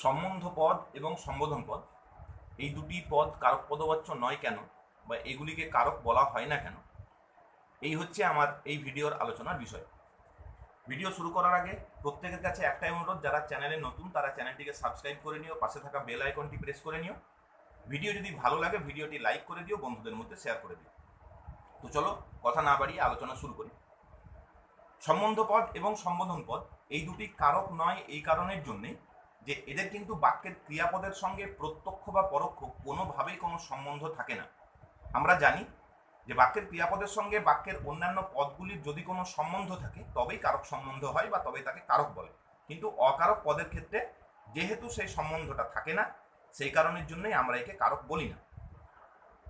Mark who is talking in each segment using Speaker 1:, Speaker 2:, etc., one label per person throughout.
Speaker 1: সম্বন্ধ পদ এবং সম্বোধন পদ। এই দুটি পদ কারক পদবাচ্য নয় কেন বা এগুলিকে কারক বলা হয় না কেন? এই হচ্ছে আমার এই ভিডিওর আলোচনার বিষয়। ভিডিও শুরু করার আগে প্রত্যেকের কাছে একটাই অনুরোধ, যারা চ্যানেলে নতুন তারা চ্যানেলটিকে সাবস্ক্রাইব করে নিও, পাশে থাকা বেল আইকনটি প্রেস করে নিও। ভিডিও যদি ভালো লাগে, ভিডিওটি লাইক করে দিও, বন্ধুদের মধ্যে শেয়ার করে দিও। তো চলো কথা না বাড়িয়ে আলোচনা শুরু করি। সম্বন্ধ পদ এবং সম্বোধন পদ, এই দুটি কারক নয় এই কারণের জন্যে যে এদের কিন্তু বাক্যের ক্রিয়াপদের সঙ্গে প্রত্যক্ষ বা পরোক্ষ কোনোভাবেই কোনো সম্বন্ধ থাকে না। আমরা জানি যে বাক্যের ক্রিয়াপদের সঙ্গে বাক্যের অন্যান্য পদগুলির যদি কোনো সম্বন্ধ থাকে, তবেই কারক সম্বন্ধ হয় বা তবেই তাকে কারক বলে। কিন্তু অকারক পদের ক্ষেত্রে যেহেতু সেই সম্বন্ধটা থাকে না, সেই কারণের জন্যই আমরা একে কারক বলি না।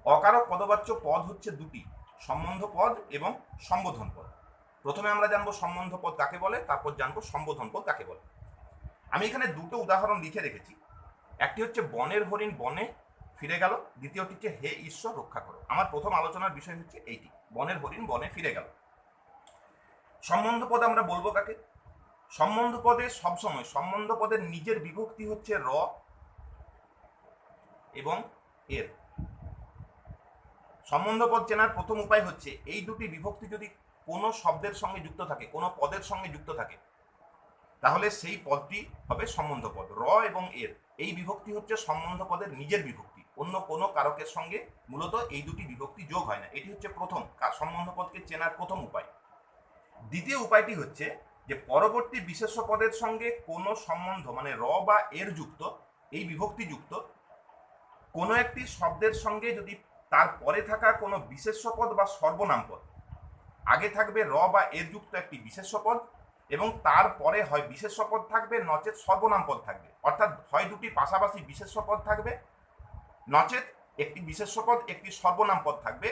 Speaker 1: অকারক পদবাচ্য পদ হচ্ছে দুটি, সম্বন্ধ পদ এবং সম্বোধন পদ। প্রথমে আমরা জানব সম্বন্ধ পদ কাকে বলে, তারপর জানব সম্বোধন পদ কাকে বলে। আমি এখানে দুটো উদাহরণ লিখে রেখেছি। একটি হচ্ছে বনের হরিণ বনে ফিরে গেল, দ্বিতীয়টি হচ্ছে হে ঈশ্বর রক্ষা করো। আমার প্রথম আলোচনার বিষয় হচ্ছে এইটি, বনের হরিণ বনে ফিরে গেল। সম্বন্ধ পদ আমরা বলব কাকে? সম্বন্ধ পদে সবসময় সম্বন্ধ পদের নিজের বিভক্তি হচ্ছে র এবং এর। সম্বন্ধ পদ চেনার প্রথম উপায় হচ্ছে, এই দুটি বিভক্তি যদি কোনো শব্দের সঙ্গে যুক্ত থাকে, কোনো পদের সঙ্গে যুক্ত থাকে তাহলে সেই পদটি হবে সম্বন্ধ পদ র এবং এর। এই বিভক্তি হচ্ছে সম্বন্ধ পদের নিজের বিভক্তি। অন্য কোনো কারকের সঙ্গে মূলত এই দুটি বিভক্তি যোগ হয় না। এটি হচ্ছে প্রথম। সম্বন্ধ পদকে চেনার প্রথম উপায়। দ্বিতীয় উপায়টি হচ্ছে যে পরবর্তী বিশেষ্য পদের সঙ্গে কোনো সম্বন্ধ মানে র বা এর যুক্ত, এই বিভক্তি যুক্ত, কোনো একটি শব্দের সঙ্গে যদি তার পরে থাকা কোনো বিশেষ্য পদ বা সর্বনাম পদ, আগে থাকবে র বা এর যুক্ত একটি বিশেষ্য পদ এবং তারপরে হয় বিশেষ্য পদ থাকবে, নচেত সর্বনাম পদ থাকবে। অর্থাৎ হয় দুটি পাশাপাশি বিশেষ্য পদ থাকবে, নচেত একটি বিশেষ্য পদ একটি সর্বনাম পদ থাকবে।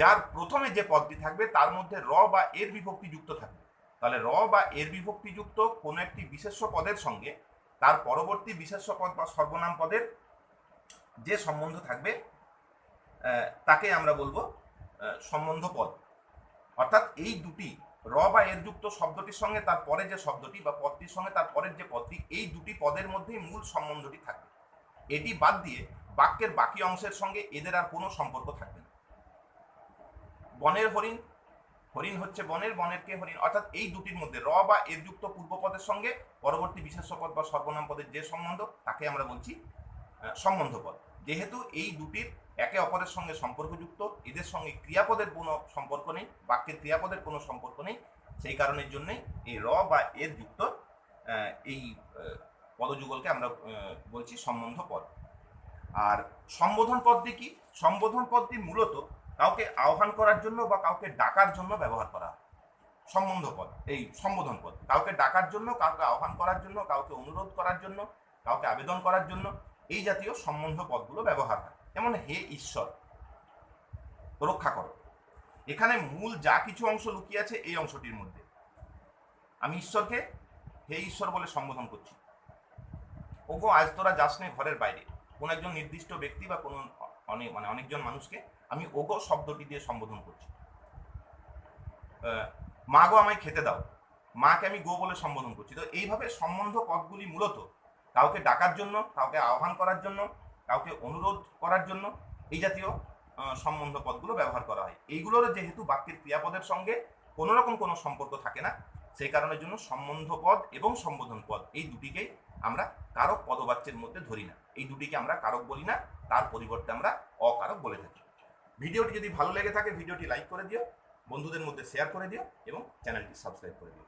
Speaker 1: যার প্রথমে যে পদটি থাকবে, তার মধ্যে র বা এর বিভক্তি যুক্ত থাকবে। তাহলে র বা এর বিভক্তি যুক্ত কোনো একটি বিশেষ্য পদের সঙ্গে তার পরবর্তী বিশেষ্য পদ বা সর্বনাম পদের যে সম্বন্ধ থাকবে তাকে আমরা বলব সম্বন্ধ পদ। অর্থাৎ এই দুটি র বা এর যুক্ত শব্দটির সঙ্গে তার পরে যে শব্দটি বা পদটির সঙ্গে তার পরের যে পদটি, এই দুটি পদের মধ্যেই মূল সম্বন্ধটি থাকবে। এটি বাদ দিয়ে বাক্যের বাকি অংশের সঙ্গে এদের আর কোনো সম্পর্ক থাকবে না। বনের হরিণ হরিণ হচ্ছে বনের বনের কে হরিণ? অর্থাৎ এই দুটির মধ্যে র বা এর যুক্ত পূর্বপদের সঙ্গে পরবর্তী বিশেষ্য পদ বা সর্বনাম পদের যে সম্বন্ধ, তাকে আমরা বলছি আহ, সম্বন্ধ পদ যেহেতু এই দুটির একে অপরের সঙ্গে সম্পর্কযুক্ত এদের সঙ্গে ক্রিয়াপদের কোনো সম্পর্ক নেই বাক্যের ক্রিয়াপদের কোনো সম্পর্ক নেই সেই কারণের জন্যই এই র বা এর যুক্ত এই পদযুগলকে আমরা বলছি সম্বন্ধ পদ আর সম্বোধন পদটি কি? সম্বোধন পদটি মূলত কাউকে আহ্বান করার জন্য বা কাউকে ডাকার জন্য ব্যবহার করা। হয় সম্বন্ধ পদ এই সম্বোধন পদ। কাউকে ডাকার জন্য কাউকে আহ্বান করার জন্য কাউকে অনুরোধ করার জন্য কাউকে আবেদন করার জন্য এই জাতীয় সম্বন্ধ পদগুলো ব্যবহার হয়। যেমন, হে ঈশ্বর, রক্ষা করো। এখানে মূল যা কিছু অংশ লুকিয়ে আছে এই অংশটির মধ্যে। আমি ঈশ্বরকে হে ঈশ্বর বলে সম্বোধন করছি। ওগো আজ তোরা যাস নে ঘরের বাইরে। কোন একজন নির্দিষ্ট ব্যক্তি বা কোনো অনেক মানে অনেকজন মানুষকে আমি ওগো শব্দটি দিয়ে সম্বোধন করছি। মা গো আমায় খেতে দাও। মাকে আমি গো বলে সম্বোধন করছি। তো এইভাবে সম্বন্ধ পদগুলি মূলত কাউকে ডাকার জন্য, কাউকে আহ্বান করার জন্য, কাউকে অনুরোধ করার জন্য এই জাতীয় সম্বন্ধ পদগুলো ব্যবহার করা হয়। এইগুলোর যেহেতু বাক্যের ক্রিয়াপদের সঙ্গে কোনো রকম কোনো সম্পর্ক থাকে না, সেই কারণের জন্য সম্বন্ধ পদ এবং সম্বোধন পদ এই দুটিকেই আমরা কারক পদবাচ্যের মধ্যে ধরি না। এই দুটিকে আমরা কারক বলি না, তার পরিবর্তে আমরা অকারক বলে থাকি। ভিডিওটি যদি ভালো লেগে থাকে, ভিডিওটি লাইক করে দিও, বন্ধুদের মধ্যে শেয়ার করে দিও এবং চ্যানেলটি সাবস্ক্রাইব করে দিও।